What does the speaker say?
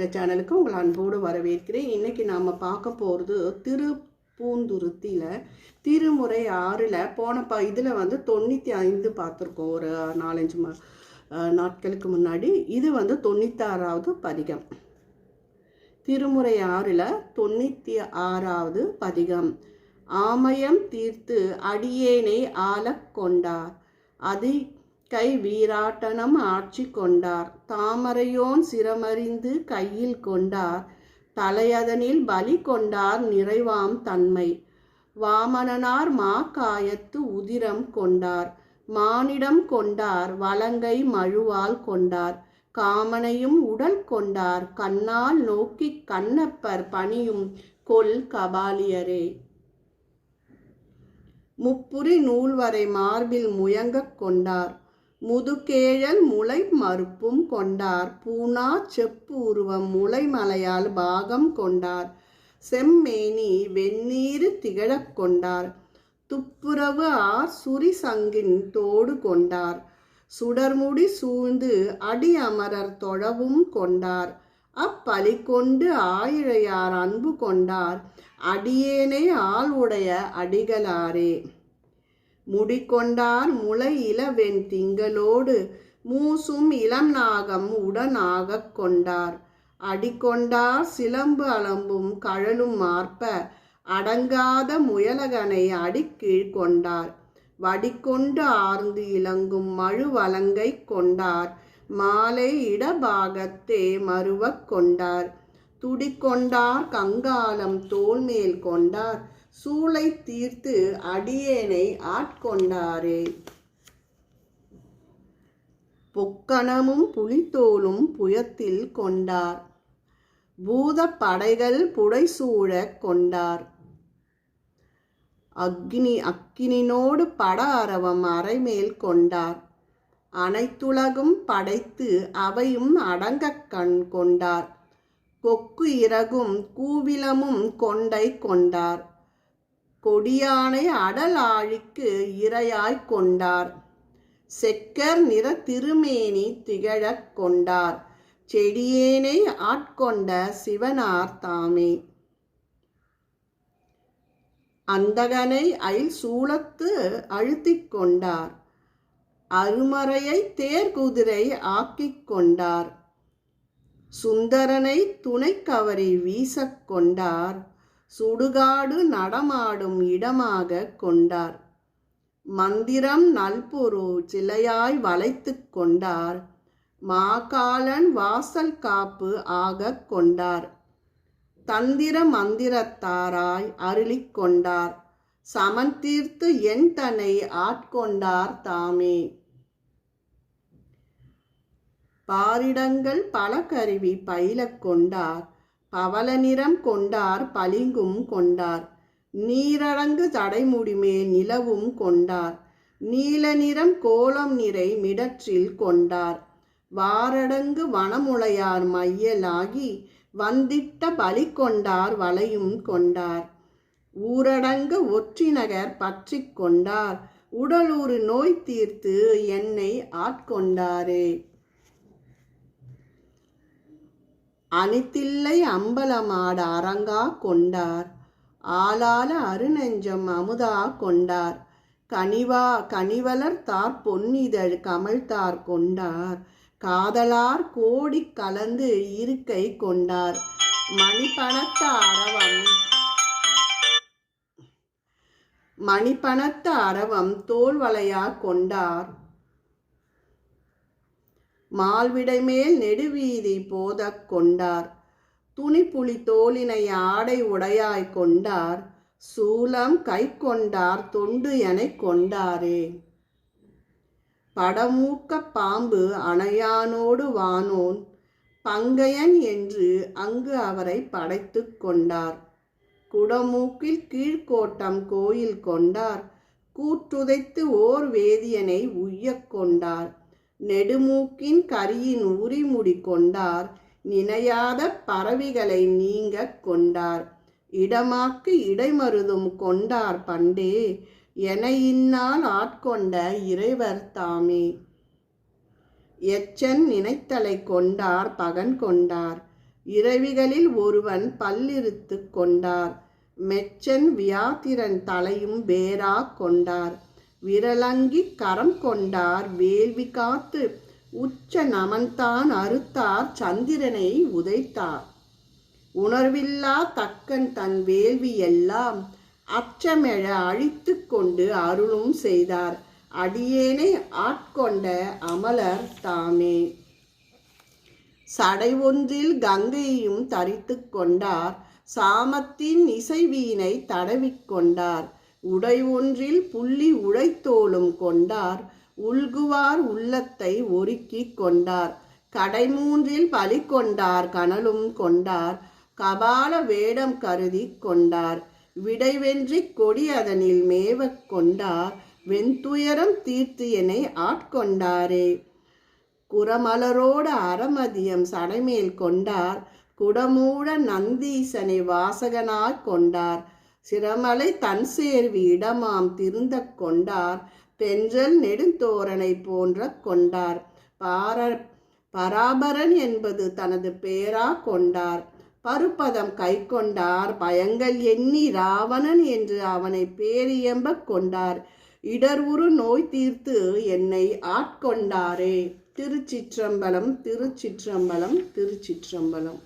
இந்த சேனலுக்கு உங்களை அன்போடு வரவேற்கிறேன். இன்றைக்கி நாம் பார்க்க போகிறது திருப்பூந்துருத்தியில் திருமுறை ஆறில் போன ப இதில் வந்து தொண்ணூற்றி ஐந்து பார்த்துருக்கோம். ஒரு நாலஞ்சு ம நாட்களுக்கு முன்னாடி இது வந்து தொண்ணூத்தாறாவது பதிகம். திருமுறை ஆறில் தொண்ணூற்றி ஆறாவது பதிகம். ஆமயம் தீர்த்து அடியேனை ஆளக் கொண்டார். அதி கை வீராட்டனம் ஆட்சி கொண்டார். தாமரையோன் சிரமறிந்து கையில் கொண்டார். தலையதனில் பலி கொண்டார் நிறைவாம் தன்மை. வாமனனார் மா காயத்து உதிரம் கொண்டார். மானிடம் கொண்டார் வலங்கை மழுவால் கொண்டார். காமனையும் உடல் கொண்டார். கண்ணால் நோக்கி கண்ணப்பர் பணியும் கொல் கபாலியரே. முப்புரி நூல்வரை மார்பில் முயங்கக் கொண்டார். முதுகேழல் முளை மறுப்பும் கொண்டார். பூனா செப்பு உருவம் முளை மலையால் பாகம் கொண்டார். செம்மேனி வெந்நீர் திகழக் கொண்டார். துப்புரவு ஆர் சுரி சங்கின் தோடு கொண்டார். சுடர்முடி சூழ்ந்து அடி அமரர் தொழவும் கொண்டார். அப்பலி கொண்டு ஆயிழையார் அன்பு கொண்டார். அடியேனை ஆள் உடைய அடிகளாரே. முடிக்கொண்டார் முளை இளவெண் திங்களோடு மூசும் இளம் நாகம் உடனாகக் கொண்டார். அடிக்கொண்டார் சிலம்பு அலம்பும் கழலும் மார்ப்ப அடங்காத முயலகனை அடிக்கீழ் கொண்டார். வடிக்கொண்டு ஆர்ந்து இலங்கும் மழுவலங்கை கொண்டார். மாலை இடபாகத்தே மறுவக் கொண்டார். துடிக்கொண்டார் கங்காலம் தோல்மேல் கொண்டார். சூளை தீர்த்து அடியேனை ஆட்கொண்டாரே. பொக்கணமும் புலித்தோலும் புயத்தில் கொண்டார். பூத படைகள் புடைசூழக் கொண்டார். அக்னி அக்கினினோடு பட அரவம் அரைமேல் கொண்டார். அனைத்துலகும் படைத்து அவையும் அடங்கக் கண் கொண்டார். கொக்கு இறகும் கூவிலமும் கொண்டை கொண்டார். கொடியானை அடல் ஆழிக்கு இரையாய்க் கொண்டார். செக்கர் நிற திருமேனி திகழக் கொண்டார். செடியேனை ஆட்கொண்ட சிவனார் தாமே. அந்தகனை அயில் சூளத்து அழுத்திக் கொண்டார். அருமறையை தேர்குதிரை ஆக்கிக் கொண்டார். சுந்தரனை துணைக்கவரி வீசக் கொண்டார். சுடுகாடு நடமாடும் இடமாக கொண்டார். மந்திரம் நல்பொரு சிலையாய் வளைத்து கொண்டார். மாகாளன் வாசல் காப்பு ஆகக் கொண்டார். தந்திர மந்திரத்தாராய் அருளிக் கொண்டார். சமந்தீர்த்து என் தன்னை ஆட்கொண்டார் தாமே. பாரிடங்கள் பல கருவி பயிலக் கொண்டார். பவள நிறம் கொண்டார் பளிங்கும் கொண்டார். நீரடங்கு ஜடைமுடிமேல் நிலவும் கொண்டார். நீல நிறம் கோலம் நிறை மிடற்றில் கொண்டார். வாரடங்கு வனமுளையார் மையலாகி வந்திட்ட பலி கொண்டார் வளையும் கொண்டார். ஊரடங்கு ஒற்றிநகர் பற்றி கொண்டார். உடலூறு நோய் தீர்த்து என்னை ஆட்கொண்டாரே. அனித்தில்லை அம்பலமாட அரங்கா கொண்டார். ஆளால அருநெஞ்சம் அமுதா கொண்டார். கனிவா கனிவலர் தார் பொன்னிதழ் கமழ்தார் கொண்டார். காதலார் கோடி கலந்து இருக்கை கொண்டார். மணிப்பணத்த அரவம் மணிப்பணத்த அரவம் தோல்வலையா கொண்டார். மால்விடைமேல் நெடுவீதி போதக் கொண்டார். துணிப்புலி தோலினை ஆடை உடையாய் கொண்டார். சூலம் கை கொண்டார் தொண்டு என கொண்டாரே. படமூக்க பாம்பு அணையானோடு வானோன். பங்கையன் என்று அங்கு அவரை படைத்து கொண்டார். குடமூக்கில் கீழ்கோட்டம் கோயில் கொண்டார். கூற்றுதைத்து ஓர் வேதியனை உய்யக் கொண்டார். நெடுமூக்கின் கரியின் உரிமுடி கொண்டார் நினையாத பறவைகளை நீங்க கொண்டார். இடமாக்கு இடைமருதும் கொண்டார் பண்டே என இன்னால் ஆட்கொண்ட இறைவர் தாமே. எச்சன் நினைத்தலை கொண்டார் பகன் கொண்டார். இரவிகளில் ஒருவன் பல்லிருத்து கொண்டார். மெச்சன் வியாத்திரன் தலையும் வேறா கொண்டார். விரலங்கி கரம் கொண்டார் வேள்வி காத்து. உச்ச நமன்தான் அறுத்தார் சந்திரனை உதைத்தார். உணர்வில்லா தக்கன் தன் வேள்வி எல்லாம் அச்சமெழ அழித்து கொண்டு அருளும் செய்தார். அடியேனை ஆட்கொண்ட அமலர் தாமே. சடை ஒன்றில் கங்கையையும் தரித்து கொண்டார். சாமத்தின் இசைவீனை தடவிக்கொண்டார் உடை ஒன்றில் புள்ளி உழைத்தோளும் கொண்டார். உள்குவார் உள்ளத்தை ஒருக்கிக் கொண்டார். கடை மூன்றில் பலி கொண்டார் கனலும் கொண்டார். கபால வேடம் கருதி கொண்டார். விடைவென்றி கொடி அதனில் மேவக் கொண்டார். வெண்துயரம் தீர்த்து என்னை ஆட்கொண்டாரே குரமலரோடு அறமதியம் சடைமேல் கொண்டார். குடமூட நந்தீசனை வாசகனாய் கொண்டார். சிரமலை தன் சேர்வி இடமாம் திருந்த கொண்டார். தென்றல் நெடுந்தோரனை போன்ற கொண்டார். பார பராபரன் என்பது தனது பேரா கொண்டார். பருப்பதம் கை கொண்டார். பயங்கள் எண்ணி ராவணன் என்று அவனை பேரியம்ப கொண்டார். இடர்வுறு நோய் தீர்த்து என்னை ஆட்கொண்டாரே. திருச்சிற்றம்பலம் திருச்சிற்றம்பலம் திருச்சிற்றம்பலம்.